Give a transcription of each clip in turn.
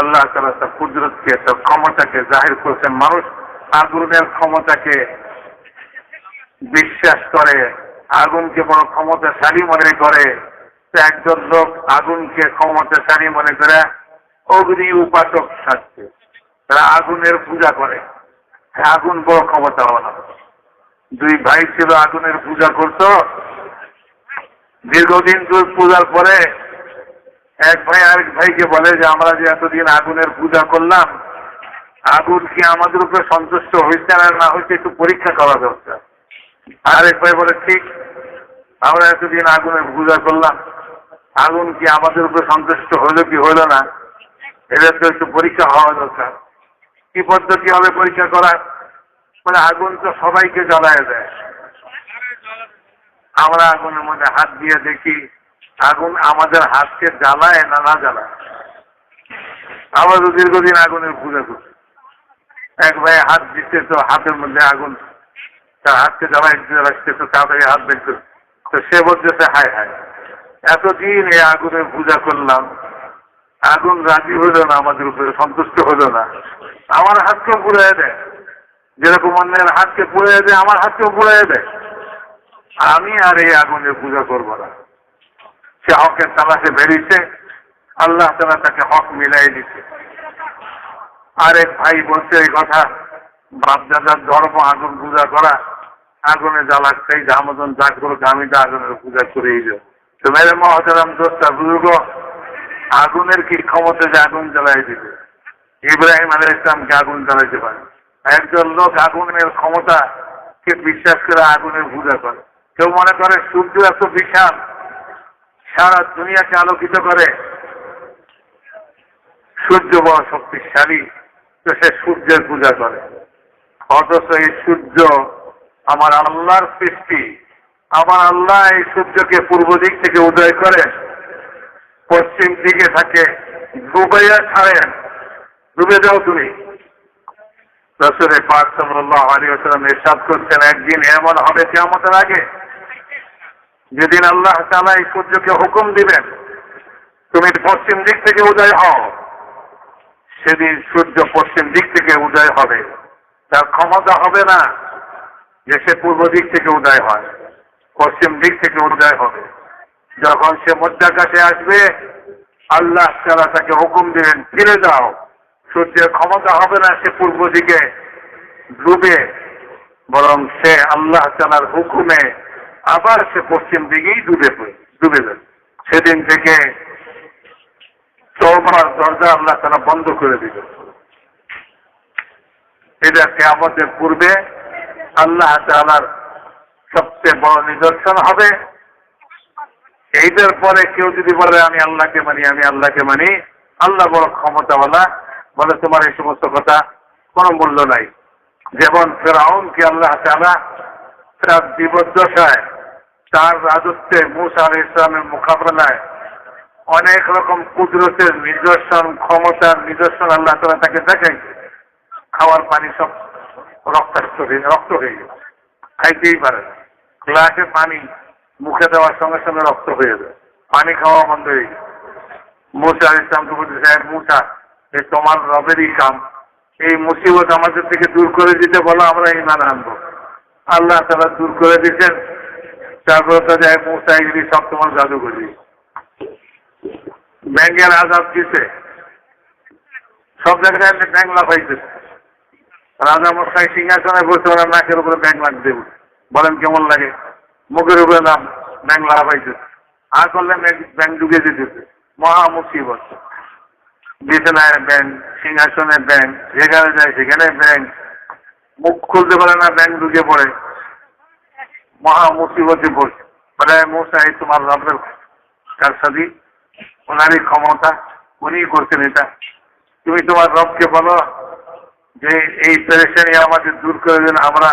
আল্লাহ তালা তার কুদরতকে, তার ক্ষমতাকে জাহির করেছেন। মানুষ আগুনের ক্ষমতাকে বিশ্বাস করে, আগুনকে বড় ক্ষমতাশালী মনে করে। একজন লোক আগুনকে ক্ষমতাশালী মনে করে, অগ্নি উপাসক থাকছে। তারা আগুনের পূজা করে। আগুন বড় ক্ষমতা না দুই ভাই ছিল আগুনের পূজা করতো। দীর্ঘদিন পূজার পরে এক ভাই আরেক ভাইকে বলে যে, আমরা যে এতদিন আগুনের পূজা করলাম, আগুন কি আমাদের উপরে সন্তুষ্ট হয়েছে আর না হয়েছে একটু পরীক্ষা করা দরকার? আরেক ভাই বলে, ঠিক, আমরা এতদিন আগুনের পূজা করলাম, আগুন কি আমাদের উপরে সন্তুষ্ট হইল কি হইল না? এটা তো একটু পরীক্ষা হওয়া দরকার। কি পদ্ধতি হবে পরীক্ষা করার? মানে আগুন তো সবাইকে জ্বালায় দেয়। আমরা আগুনের মধ্যে হাত দিয়ে দেখি আগুন আমাদের হাতকে জ্বালায় না না জ্বালায়? আমরা তো দীর্ঘদিন আগুনের পূজা করছি এক ভাই হাত দিচ্ছে তো হাতের মধ্যে আগুন তার হাতকে জ্বালাই দিতে রাখছে তো তাড়াতাড়ি হাত করে। তো সে বলতেছে, হায় হায়, এতদিন এই আগুনের পূজা করলাম। আগুন রাজি হইল না, আমাদের উপরে সন্তুষ্ট হইল না। আমার হাতকেও পুড়ে দেয়। যেরকম অন্যের হাতকে পুড়ে দেয়, আমার হাতকেও পুড়ে দেয়। আমি আর এই আগুনের পূজা করব না। সে হকের তালাশে বেরিয়েছে, আল্লাহ তালা তাকে হক মিলাই দিচ্ছে আরেক ভাই বলছে এই কথা বাপদাদার ধর্ম, আগুন পূজা করা, আগুনে জ্বালাক সেই জামতন যা করুক, আমি তো আগুনের পূজা করেই তো মেরে মহতারাম দোস্তা বুজুর্গ আগুনের কি ক্ষমতা যে আগুন জ্বালাই দিবে? ইব্রাহিম আলাই ইসলামকে আগুন জ্বালাইতে পারে। একজন লোক আগুনের ক্ষমতা কে বিশ্বাস করে আগুনের পূজা করে। কেউ মনে করে সূর্য এত বিশাল সারা দুনিয়াকে আলোকিত করে। সূর্য বড় শক্তিশালী, তো সে সূর্যের পূজা করে। অথচ এই সূর্য আমার আল্লাহর সৃষ্টি। আমার আল্লাহ এই সূর্যকে পূর্ব দিক থেকে উদয় করেন পশ্চিম দিকে থাকে ডুবাইয়া ছাড়েন। ডুবে যাও তুমি। রসুলের পাক সাল্লাহ আলী আসলাম এরশাদ করছেন, একদিন এমন হবে কেমতের আগে। যেদিন আল্লাহ তালা এই সূর্যকে হুকুম দিবেন, তুমি পশ্চিম দিক থেকে উদয় হও। সেদিন সূর্য পশ্চিম দিক থেকে উদয় হবে। তার ক্ষমতা হবে না যে সে পূর্ব দিক থেকে উদয় হয়, পশ্চিম দিক থেকে উদয় হবে। যখন সে মধ্যাকাশে আসবে, আল্লাহ তারা তাকে হুকুম দিলেন ফিরে যাও। সূর্যের ক্ষমতা হবে না সে পূর্ব দিকে ডুবে, বরং সে আল্লাহ তালার হুকুমে আবার সে পশ্চিম দিকেই ডুবে ডুবে যাবে সেদিন থেকে চৌমার দরজা আল্লাহ তারা বন্ধ করে দিবে এটা কেয়ামতের পূর্বে আল্লাহ তালার সবচেয়ে বড় নিদর্শন হবে। এইটার পরে কেউ যদি বলে, আমি আল্লাহকে মানি, আমি আল্লাহকে মানি আল্লাহ বড় ক্ষমতাওয়ালা। বলে, তোমার এই সমস্ত কথা কোনো মূল্য নাই। যেমন ফেরাউনকে আল্লাহ তালা তার বিপদ্দশায় তার রাজত্বে মুসা আল ইসলামের মোকাবেলায় অনেক রকম কুদরতের নিদর্শন, ক্ষমতার নিদর্শন আল্লাহ তালা তাকে দেখাইছে খাওয়ার পানি সব রক্তাক্ত হয়ে, রক্ত হয়ে গেছে। খাইতেই পারে গ্লাসে পানি মুখে দেওয়ার সঙ্গে সঙ্গে রক্ত হয়ে যায়। পানি খাওয়া বন্ধ হয়ে গেছে। মুসা আল ইসলামকে বলতে সাহেব মুসা, এ তোমার রবেরই কাম। এই মুসিবত আমাদের থেকে দূর করে দিতে বলো, আমরা ইমান আনব। আল্লাহ তারা দূর করে দিচ্ছেন তারপরে তো যায় মুসা এগুলি সব তোমার জাদু করি ব্যাংকের আজাদ দিছে। সব জায়গায় ব্যাংক লাফাইতেছে রাজা মশাই সিংহাসনে বসে ওরা নাকের উপরে ব্যাংক লাগ দেব। বলেন কেমন লাগে? মুখের উপরে নাম ব্যাংক লাফাইতেছে আর করলে ব্যাংক ঢুকে যেতেছে মহা মুসিবত। বিছানায় ব্যাংক, সিংহাসনে ব্যাংক, যেখানে যায় সেখানে ব্যাংক। মুখ খুলতে পারে না, ব্যাংক ঢুকে পড়ে। মহা মুসিবতে পড়ছে বলে মশাই তোমার রবের কার সাথে? ওনারই ক্ষমতা, উনি করছেন এটা তুমি তোমার রবকে বলো যে, এই পেরেশানি আমাদের দূর করে দেন, আমরা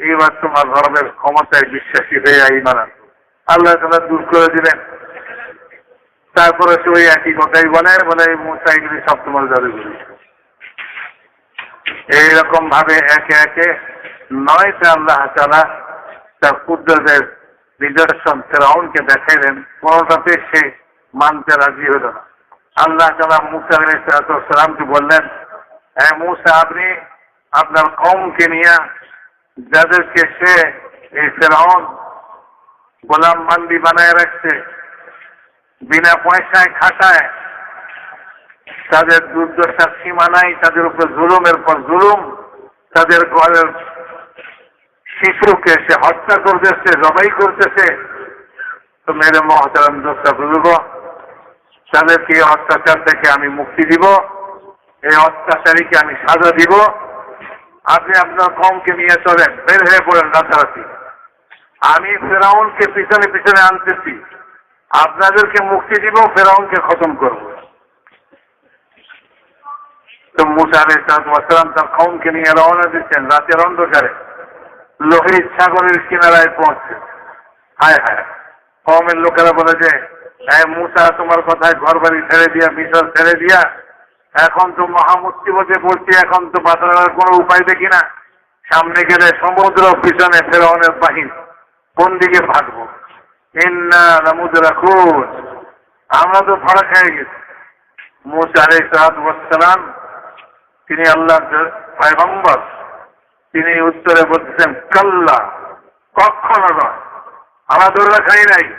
এইবার তোমার রবের ক্ষমতায় বিশ্বাসী হয়ে এই মানা আল্লাহ তালা দূর করে দিলেন তারপরে সে ওই একই কথাই বলে বলে এই মুসাইগুলি সব তোমার জাদুগুলি এইরকম ভাবে একে একে নয়টা আল্লাহ তালা তার কুদ্রদের নিদর্শন ফেরাউনকে দেখাইলেন কোনোটাতে সে মানতে রাজি হল না। আল্লাহ তালা মুসা আলাইসালামকে বললেন হ্যাঁ মুসা, আপনি আপনার কমকে নিয়ে যাদেরকে সে এই ফেরাউন গোলাম বান্দি বানায় রাখছে, বিনা পয়সায় খাটায়, তাদের দুর্দশার সীমা নাই, তাদের উপর জুলুমের পর জুলুম, তাদের ঘরের শিশুকে সে হত্যা করতেছে, জবাই করতেছে। তো মেরে মহতারাম দোষটা বুঝব। তাদেরকে এই অত্যাচার থেকে আমি মুক্তি দিব। এই অত্যাচারীকে আমি সাজা দিব। আপনি আপনার কমকে নিয়ে চলেন, বের হয়ে পড়েন রাতারাতি। আমি ফেরাউনকে পিছনে পিছনে আনতেছি। আপনাদেরকে মুক্তি দিব, ফেরাউনকে খতম করব। তো মুসা আলাইসালাম তার কমকে নিয়ে রওনা দিচ্ছেন রাতের অন্ধকারে। লোহিত সাগরের কিনারায় পৌঁছে হায় হায়। কমের লোকেরা বলে যে হ্যাঁ মুসা, তোমার কথায় ঘর বাড়ি ছেড়ে দিয়া, মিশর ছেড়ে দিয়া, এখন তো মহামুক্তিবতে পড়ছি, এখন তো বাঁচানোর কোনো উপায় দেখি না। সামনে গেলে সমুদ্র, পিছনে ফেরাউনের বাহিনী। কোন দিকে ভাগবো? নামুদরা খুন আমরা তো ভাড়া খেয়ে গেছি। মুসা আলাই সালাম, তিনি আল্লাহ পয়গম্বর তিনি উত্তরে বলতেছেন, কাল্লা, কখনো নয়। আমরা দৌড়া খাই নাই।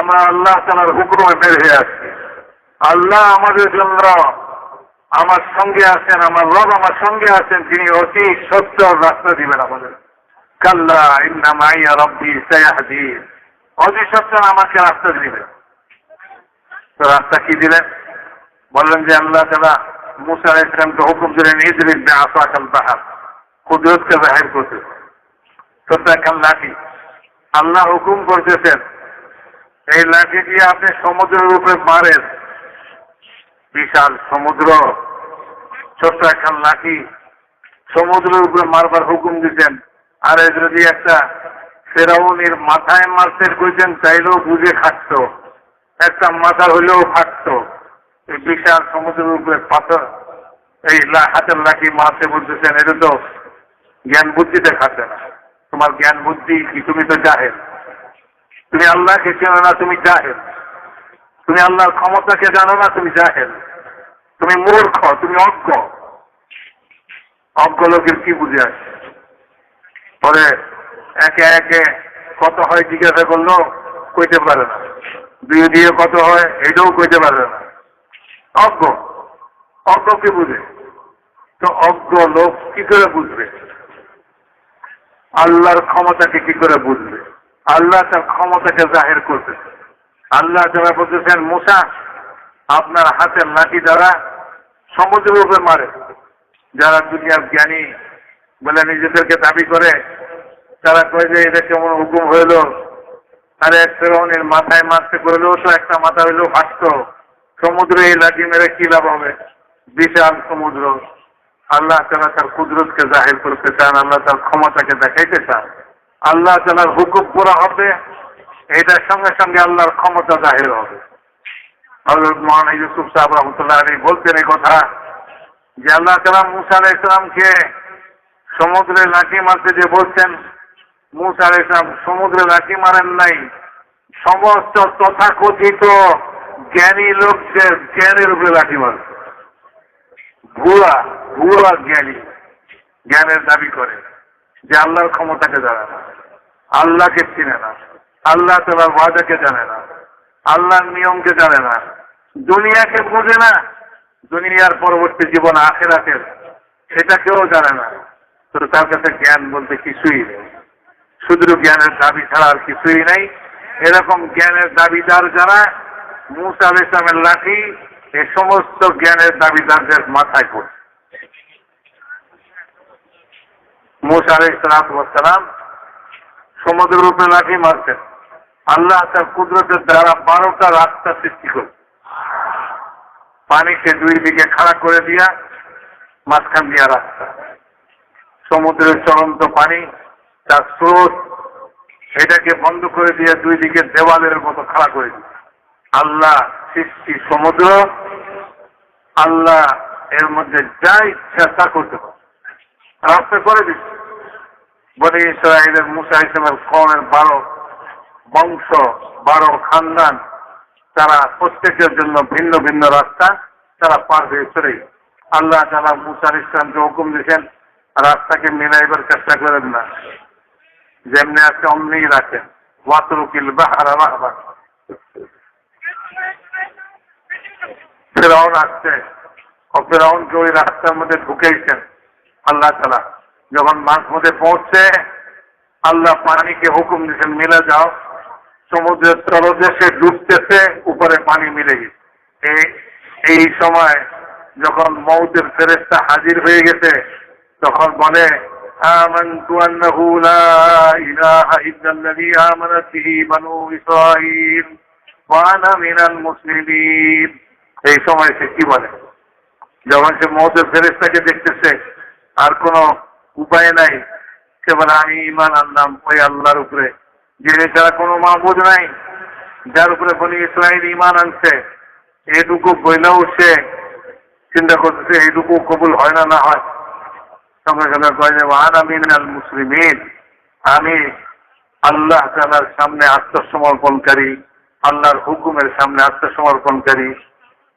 আমরা আল্লাহ তালার হুকুমে বের হয়ে আসছি আল্লাহ আমাদের জন্য আমার সঙ্গে আছেন, আমার রব আমার সঙ্গে আছেন, তিনি অতি সত্য রাস্তা দিবেন আমাদের। কাল্লা, ইন্না মাইয়া রব্বি সায়াহদি। অতি সত্য আমাকে রাস্তা দিবেন। তো রাস্তা কি দিলেন? বললেন যে, আল্লাহ তালা মুসা ইসলামকে হুকুম দিলেন ইদরিক বে আসাকাল বাহার কুদরতকে জাহির করতে একখান লাঠি। আল্লাহ হুকুম করতেছেন, এই লাঠি দিয়ে আপনি সমুদ্রের উপরে মারেন। বিশাল সমুদ্র, ছোট্ট একখান লাঠি সমুদ্রের উপরে মারবার হুকুম দিতেন। আর যদি একটা ফেরাউনির মাথায় মারতে কইতেন চাইলেও বুঝে খাটতো। একটা মাথা হইলেও ফাটতো এই বিশাল সমুদ্রের উপরে পাথর, এই হাতের লাঠি মারতে বলতেছেন, এটা তো জ্ঞান বুদ্ধিতে খাটে না। তোমার জ্ঞান বুদ্ধি কি? তুমি তো জাহেল। তুমি আল্লাহকে চেনো না, তুমি জাহেল। তুমি আল্লাহর ক্ষমতাকে জানো না, তুমি জাহেল। তুমি মূর্খ, তুমি অজ্ঞ। অজ্ঞ লোকের কি বুঝে আসে? পরে একে একে কত হয় জিজ্ঞাসা করল, কইতে পারে না। দুই দিয়ে কত হয়, এটাও কইতে পারে না। অজ্ঞ। অজ্ঞ কি বুঝে? তো অজ্ঞ লোক কি করে বুঝবে? আল্লাহর ক্ষমতাকে কি করে বুঝবে? আল্লাহ তার ক্ষমতাকে জাহির করতেছে আল্লাহ যারা বলতেছেন, মুসা, আপনার হাতের লাঠি দ্বারা সমুদ্রের উপরে মারে। যারা দুনিয়ার জ্ঞানী বলে নিজেদেরকে দাবি করে, তারা কয় যে এটা কেমন হুকুম হইল? আরে, এক ফেরনের মাথায় মারতে করলেও তো একটা মাথা হইলেও ফাটতো সমুদ্রে এই লাঠি মেরে কি লাভ হবে? বিশাল সমুদ্র। আল্লাহ তালা তার কুদরতকে জাহির করতে চান, আল্লাহ তার ক্ষমতাকে দেখাইতে চান। আল্লাহ তালার হুকুম পুরা হবে এটার সঙ্গে সঙ্গে আল্লাহর ক্ষমতা জাহির হবে। হজরত মহানা ইউসুফ সাহেব রহমতুল্লাহ আলী বলতেন এই কথা যে আল্লাহ তালা মুসা আলাহ ইসলামকে সমুদ্রে লাঠি মারতে যে বলছেন, মুসা আলাহ ইসলাম সমুদ্রে লাঠি মারেন নাই। সমস্ত তথাকথিত জ্ঞানী লোকদের জ্ঞানের উপরে লাঠি মারছে। ভুয়া ভুয়া জ্ঞানী। জ্ঞানের দাবি করে যে আল্লাহর ক্ষমতাকে জানে না, আল্লাহকে চিনে না, আল্লাহ তালার ওয়াদাকে জানে না, আল্লাহর নিয়মকে জানে না, দুনিয়াকে বোঝে না, দুনিয়ার পরবর্তী জীবন আখেরাতের সেটা কেউ জানে না। তো তার কাছে জ্ঞান বলতে কিছুই নেই। শুধু জ্ঞানের দাবি ছাড়া আর কিছুই নেই। এরকম জ্ঞানের দাবিদার যারা, মুসা ইসলামের লাঠি, এ সমস্ত জ্ঞানের দাবিদারদের মাথায় পড়ছে। মুসা আলাই সালাম সমুদ্রের উপরে লাঠি মারছেন আল্লাহ তার কুদরতের দ্বারা বারোটা রাস্তা সৃষ্টি করছে পানিকে দুই দিকে খাড়া করে দিয়া মাঝখান দিয়া রাস্তা। সমুদ্রের চলন্ত পানি তার স্রোত এটাকে বন্ধ করে দিয়ে দুই দিকে দেওয়ালের মতো খাড়া করে দিচ্ছে আল্লাহ সৃষ্টি সমুদ্র, আল্লাহ এর মধ্যে যা ইচ্ছা তা করতে পারে। রাস্তা করে দিচ্ছে। বলে ইসরায়েলের কমের বারো বংশ, বারো খানদান, তারা প্রত্যেকের জন্য ভিন্ন ভিন্ন রাস্তা, তারা পার আল্লাহ তারা মুসার ইসলামকে হুকুম দিয়েছেন, রাস্তাকে মিলাইবার চেষ্টা করেন না। যেমনি আছে অমনি রাখেন। ওয়াতরুকিল বাহারা বাহবা ফেরাউন আসছে। ও ফেরাউনকে ওই রাস্তার মধ্যে ঢুকেইছেন আল্লাহ তালা যখন মাঝ মধ্যে পৌঁছছে আল্লাহ পানিকে হুকুম দিয়েছেন মিলে যাও সমুদ্রের তলদেশে ডুবতেছে উপরে পানি মিলে গেছে এই- এই সময় যখন মৌতের ফেরেস্তা হাজির হয়ে গেছে তখন বলে آمنت أنه لا إله إلا الذي آمنت به بنو إسرائيل وأنا من المسلمين এই সময় সে কি বলে যখন সে মৌতের ফেরেস্তাকে দেখতেছে আর কোনো উপায় নাই। সে বলে আমি ইমান আনলাম ওই আল্লাহর উপরে যে ছাড়া কোনো মাহবুদ নাই, যার উপরে বনি ইসরায়েল ইমান আনছে। এটুকু বইলেও সে চিন্তা করতেছে এইটুকু কবুল হয় না না হয়। সঙ্গে সঙ্গে কয় যে আমি মিনাল মুসলিমিন। আমি আল্লাহ তালার সামনে আত্মসমর্পণকারী, আল্লাহর হুকুমের সামনে আত্মসমর্পণকারী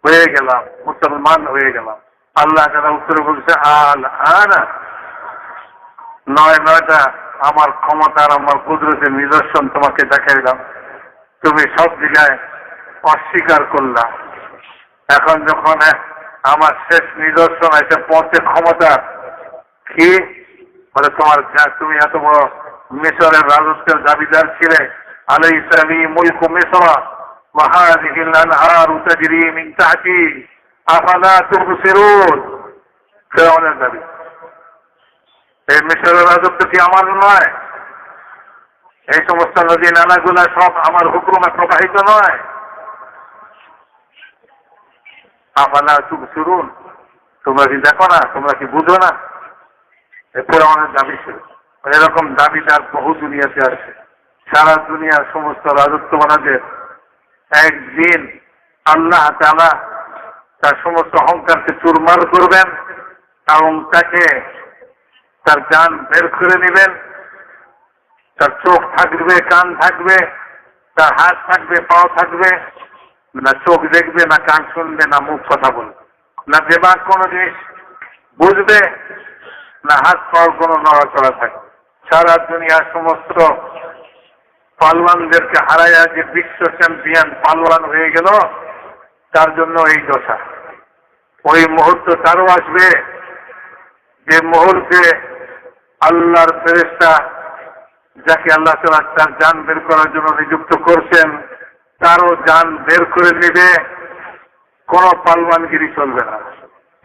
হয়ে গেলাম, মুসলমান হয়ে গেলাম। আল্লাহ তালা উত্তরে বলছে আল আনা নয় নয়টা আমার ক্ষমতার আমার কুদরতের নিদর্শন তোমাকে দেখাইলাম তুমি সব জায়গায় অস্বীকার করলা এখন যখন এ- আমার শেষ নিদর্শন এসে পৌঁছে ক্ষমতা কি বলে তোমার যা- তুমি এত বড় মিশরের রাজত্বের দাবিদার ছিলে আলাই ইসলামী মুলক মিশরা وهذه الأنهار تجري من تحتي أفلا تبصرون ফেরাউনের দাবি এই মিশরের রাজত্ব কি আমার নয়। এই সমস্ত নদী নালাগুলা সব আমার হুকুমে প্রবাহিত নয়। আফালা চুপ শুরুন তোমরা কি দেখো না? তোমরা কি বুঝো না? আমাদের দাবি ছিল। এরকম দাবিদার বহু দুনিয়াতে আছে। সারা দুনিয়ার সমস্ত রাজত্ববানাদের একদিন আল্লাহ তালা তার সমস্ত অহংকারকে চুরমার করবেন এবং তাকে তার কান বের করে নেবেন। তার চোখ থাকবে, কান থাকবে, তার হাত থাকবে, পাও থাকবে, না চোখ দেখবে, না কান শুনবে, না মুখ কথা বলবে। না দেবার কোনো জিনিস বুঝবে, না হাত পাওয়ার কোনো নড়াচড়া থাকবে। সারা দুনিয়ার সমস্ত পালওয়ানদেরকে হারাইয়া যে বিশ্ব চ্যাম্পিয়ন পালওয়ান হয়ে গেল, তার জন্য এই দশা। ওই মুহূর্ত তারও আসবে, যে মুহূর্তে আল্লাহর ফেরেস্তা যাকে আল্লাহ তালা তার যান বের করার জন্য নিযুক্ত করছেন, তারও যান বের করে নেবে, কোন পালমানগিরি চলবে না।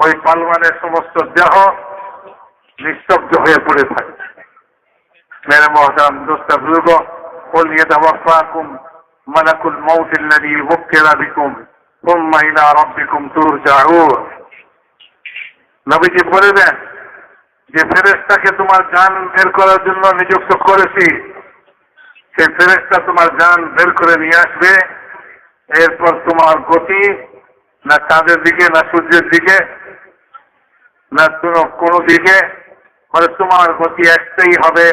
ওই পালমানের সমস্ত দেহ নিস্তব্ধ হয়ে পড়ে থাকে। মেরে মহাম দোস্তা বুর্গ বলিয়ে দেওয়া ফাকুম মালাকুল মৌতিল্লাদি বক্কেরা বিকুম হুম মাইলা তুর জাহুর নবীজি বলে দেন যে ফেরেস্তাকে তোমার জান বের করার জন্য নিযুক্ত করেছি, সেই ফেরেস্তা তোমার জান বের করে নিয়ে আসবে। এরপর তোমার গতি না চাঁদের দিকে, না সূর্যের দিকে, না কোনো দিকে মানে তোমার গতি একটাই হবে,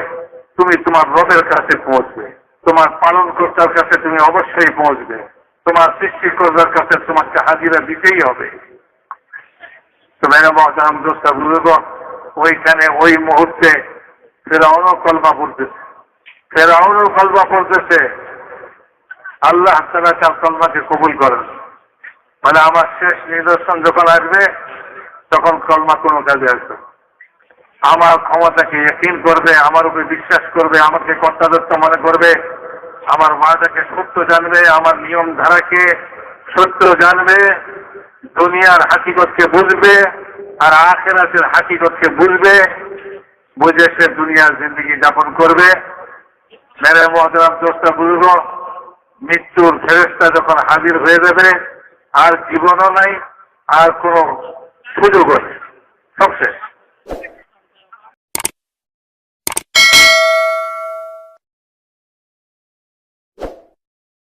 তুমি তোমার রবের কাছে পৌঁছবে। তোমার পালন কর্তার কাছে তুমি অবশ্যই পৌঁছবে। তোমার সৃষ্টিকর্তার কাছে তোমাকে হাজিরা দিতেই হবে। তো মহতারাম দোস্তা বুঝব ওইখানে ওই মুহূর্তে ফেরাউনও কলমা পড়তেছে। ফেরাউনও কলমা পড়তেছে। আল্লাহ তারা তার কলমাকে কবুল করেন। মানে আমার শেষ নিদর্শন যখন আসবে, তখন কলমা কোনো কাজে আসবে আমার ক্ষমতাকে ইয়কিন করবে, আমার উপরে বিশ্বাস করবে, আমাকে কর্তাদত্ত মনে করবে, আমার মাটাকে সত্য জানবে, আমার নিয়ম ধারাকে সত্য জানবে, দুনিয়ার হাকিকতকে বুঝবে আর আখেরাতের হাকিগতকে বুঝবে, বুঝে সে দুনিয়ার জিন্দগি যাপন করবে। মেরে মহতরাম দোষটা বুঝব, মৃত্যুর ফেরেস্তা যখন হাজির হয়ে যাবে, আর জীবনও নাই, আর কোনো সুযোগও নেই। সব শেষ।